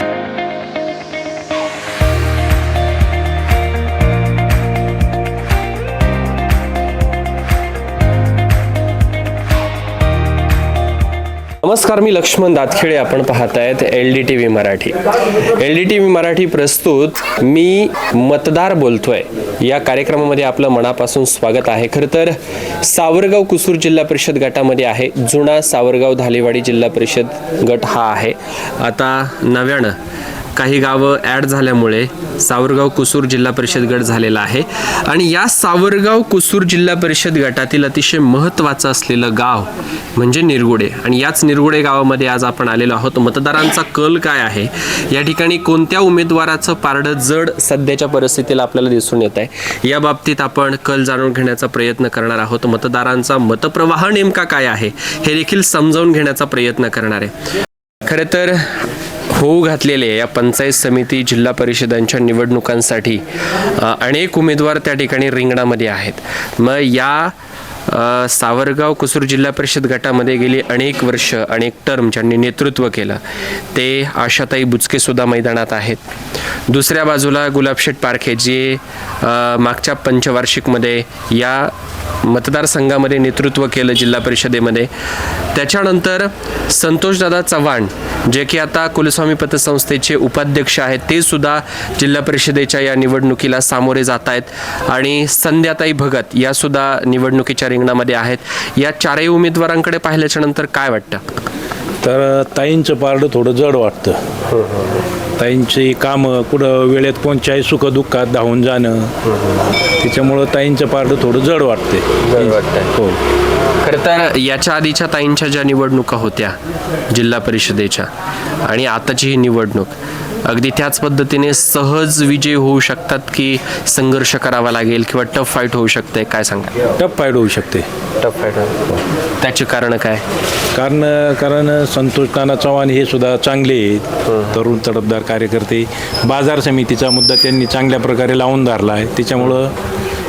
you नमस्कार मी लक्ष्मण दातखेडे आपण पाहत आहेत L D T V Marathi. L D T V Marathi प्रस्तुत मी मतदार बोलतोय. या कार्यक्रमामध्ये आपलं मनापासून स्वागत आहे. खरं तर सावरगाव कुसूर जिल्हा परिषद गटामध्ये आहे. जुना सावरगाव धालेवाडी जिल्हा परिषद गट हा आहे. आता नव्यानं काही गावं ॲड झाल्यामुळे सावरगाव कुसूर जिल्हा परिषद गट झालेला आहे. आणि या सावरगाव कुसूर जिल्हा परिषद गटातील अतिशय महत्त्वाचं असलेलं गाव म्हणजे निरगुडे. आणि याच निरगुडे गावामध्ये आज आपण आलेलो आहोत. मतदारांचा कल काय आहे? या ठिकाणी कोणत्या उमेदवाराचं पारडं जड सध्याच्या परिस्थितीला आपल्याला दिसून येत आहे? या बाबतीत आपण कल जाणून घेण्याचा प्रयत्न करणार आहोत. मतदारांचा मतप्रवाह नेमका काय आहे? हे देखील समजावून घेण्याचा प्रयत्न करणार आहे. खरं तर होऊ घातलेले या पंचायत समिती जिल्हा परिषदांच्या निवडणुकांसाठी अनेक उमेदवार त्या ठिकाणी रिंगणामध्ये आहेत. मग या सावरगाव कुसूर जिल्हा परिषद गटामध्ये गेली अनेक वर्ष अनेक टर्म ज्यांनी नेतृत्व केलं ते आशाताई बुचके सुद्धा मैदानात आहेत. दुसऱ्या बाजूला गुलाबशेठ पारखे जे मागच्या पंचवार्षिकमध्ये या मतदारसंघामध्ये नेतृत्व केलं जिल्हा परिषदेमध्ये. त्याच्यानंतर संतोषदादा चव्हाण जे की आता कुलस्वामी पतसंस्थेचे उपाध्यक्ष आहेत ते सुद्धा जिल्हा परिषदेच्या या निवडणुकीला सामोरे जात आहेत. आणि संध्याताई भगत या सुद्धा निवडणुकीच्या रिंगणामध्ये आहेत. या चारही उमेदवारांकडे पाहिल्याच्या नंतर काय वाटतं? तर ताईंचं पारडं थोडं जड वाटतं. ताईंची कामं कुठं वेळेत कोणत्याही सुखदुःखात धावून जाणं त्याच्यामुळं ताईंचं पारडं थोडं जड वाटते हो. खरं तर याच्या आधीच्या ताईंच्या ज्या निवडणुका होत्या जिल्हा परिषदेच्या आणि आताची ही निवडणूक अगदी त्याच पद्धतीने सहज विजय होऊ शकतात की संघर्ष करावा लागेल किंवा टफ फाईट होऊ शकते काय सांगा टप फाईट होऊ शकते. टफ फाईट त्याची कारण काय? कारण कारण संतोष नाना चव्हाण हे सुद्धा चांगले आहेत. तरुण तडफदार कार्यकर्ते. बाजार समितीचा मुद्दा त्यांनी चांगल्या प्रकारे लावून धरला आहे. त्याच्यामुळं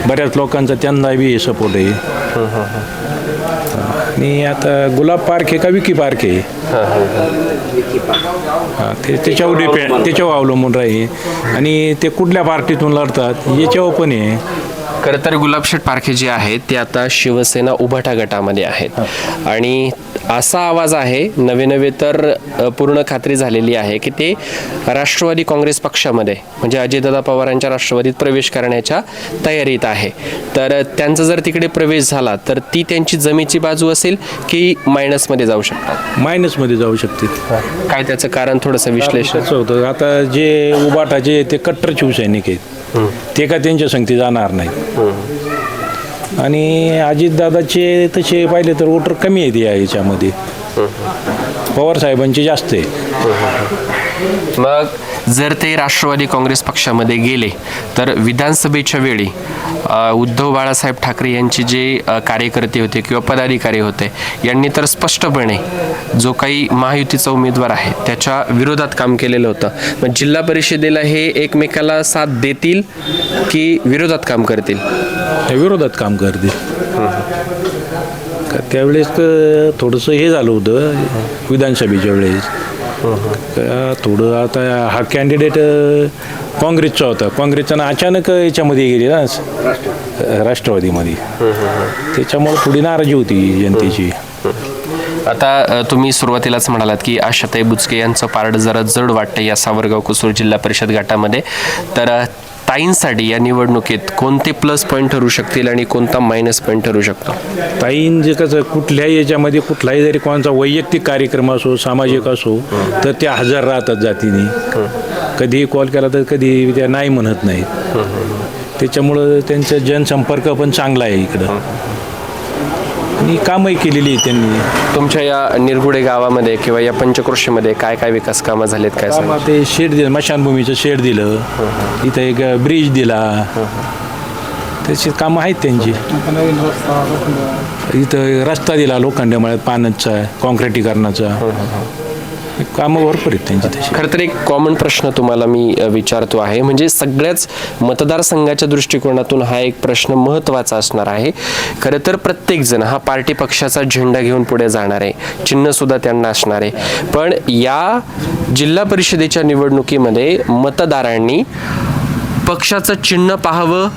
बऱ्याच लोकांचा त्यांना बी सपोर्ट आहे. आणि आता गुलाब पार्क आहे का विकी पार्क आहे? हा, ते त्याच्यावर डिपेंड त्याच्यावर अवलंबून राहील. आणि ते कुठल्या पार्टीतून लढतात? याच्यावर पण आहे. खरं तर गुलाबशेठ पारखे जे आहेत ते आता शिवसेना उभाटा गटामध्ये आहेत. आणि असा आवाज आहे नवे नवे तर पूर्ण खात्री झालेली आहे की ते राष्ट्रवादी काँग्रेस पक्षामध्ये म्हणजे अजयदादा पवारांच्या राष्ट्रवादीत प्रवेश करण्याच्या तयारीत आहे. तर त्यांचा जर तिकडे प्रवेश झाला तर ती त्यांची जमेची बाजू असेल की मायनसमध्ये जाऊ शकतात? मायनसमध्ये जाऊ शकते. काय त्याचं कारण? थोडंसं विश्लेषण. होतं आता जे उबाटाचे ते कट्टर शिवसैनिक आहेत. ते का त्यांच्या संगती जाणार नाही. आणि अजितदादाचे तसे पाहिले तर वोटर कमी आहेत या याच्यामध्ये. पवार साहेबांचे जास्त आहे. मग जर ते राष्ट्रवादी काँग्रेस पक्षामध्ये गेले तर विधानसभेच्या वेळी उद्धव बाळासाहेब ठाकरे यांचे जे कार्यकर्ते होते किंवा पदाधिकारी होते यांनी तर स्पष्टपणे जो काही महायुतीचा उमेदवार आहे त्याच्या विरोधात काम केलेलं होतं. मग जिल्हा परिषदेला हे एकमेकाला साथ देतील की विरोधात काम करतील? त्या विरोधात काम करतील. त्यावेळेस क- थोडंसं हे झालं होतं विधानसभेच्या वेळेस. थोडं आता हा कॅन्डिडेट काँग्रेसचा होता. काँग्रेसचा अचानक याच्यामध्ये गेली ना. राष्ट्रवादीमध्ये. त्याच्यामुळे थोडी नाराजी होती जनतेची. आता तुम्ही सुरुवातीलाच म्हणालात की आशाताई बुचके यांचं पारड जरा जड वाटतं या सावरगाव कुसूर जिल्हा परिषद गटामध्ये. तर ताईंसाठी या निवडणुकीत कोणते प्लस पॉईंट ठरू शकतील आणि कोणता मायनस पॉईंट ठरू शकतो? ताईन जे कसं कुठल्याही याच्यामध्ये कुठलाही जरी कोणाचा वैयक्तिक कार्यक्रम असो सामाजिक असो तर त्या हजर राहतात जातीने. कधीही कॉल केला तर कधी त्या नाही म्हणत नाहीत. त्याच्यामुळं त्यांचा जनसंपर्क पण चांगला आहे इकडं. आणि कामही केलेली आहे त्यांनी. तुमच्या या निरगुडे गावामध्ये किंवा या पंचक्रोशीमध्ये काय काय विकास कामं झालेत काय सांगा ते शेड दिलं मशानभूमीचं शेड दिलं. इथं एक ब्रिज दिला. त्याची कामं आहेत त्यांची. इथं रस्ता दिला लोखंडमळ्यात पाण्याचा कॉन्क्रिटीकरणाचा कामं भरपूर आहेत त्यांची तशी. खरं तर एक कॉमन प्रश्न तुम्हाला मी अ, विचारतो आहे. म्हणजे सगळ्याच मतदारसंघाच्या दृष्टिकोनातून हा एक प्रश्न महत्त्वाचा असणार आहे. खरं तर प्रत्येकजण हा पार्टी पक्षाचा झेंडा घेऊन पुढे जाणार आहे. चिन्हसुद्धा त्यांना असणार आहे. पण या जिल्हा परिषदेच्या निवडणुकीमध्ये मतदारांनी पक्षाचं चिन्ह पाहावं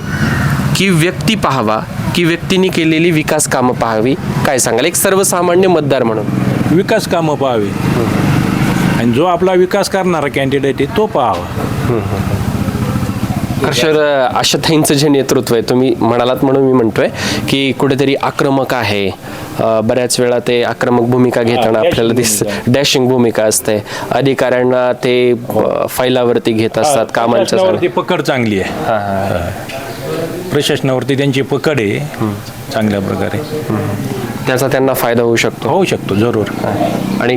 की व्यक्ती पाहावा की व्यक्तीने केलेली विकास कामं पाहावी? काय सांगाल? एक सर्वसामान्य मतदार म्हणून. विकास कामं पाहावी. आणि जो आपला विकास करणारा कॅन्डिडेट आहे तो पाहावा. हर्षर आशाताईंचं जे नेतृत्व आहे तुम्ही म्हणालात म्हणून मी म्हणतोय की कुठेतरी आक्रमक आहे. बऱ्याच वेळा ते आक्रमक भूमिका घेताना आपल्याला दिसतं. डॅशिंग भूमिका असते. अधिकाऱ्यांना ते अ, फैलावरती घेत असतात कामांच्या पकड चांगली आहे. प्रशासनावरती त्यांची पकड आहे. चांगल्या प्रकारे. त्याचा त्यांना फायदा होऊ शकतो. होऊ शकतो जरूर. आणि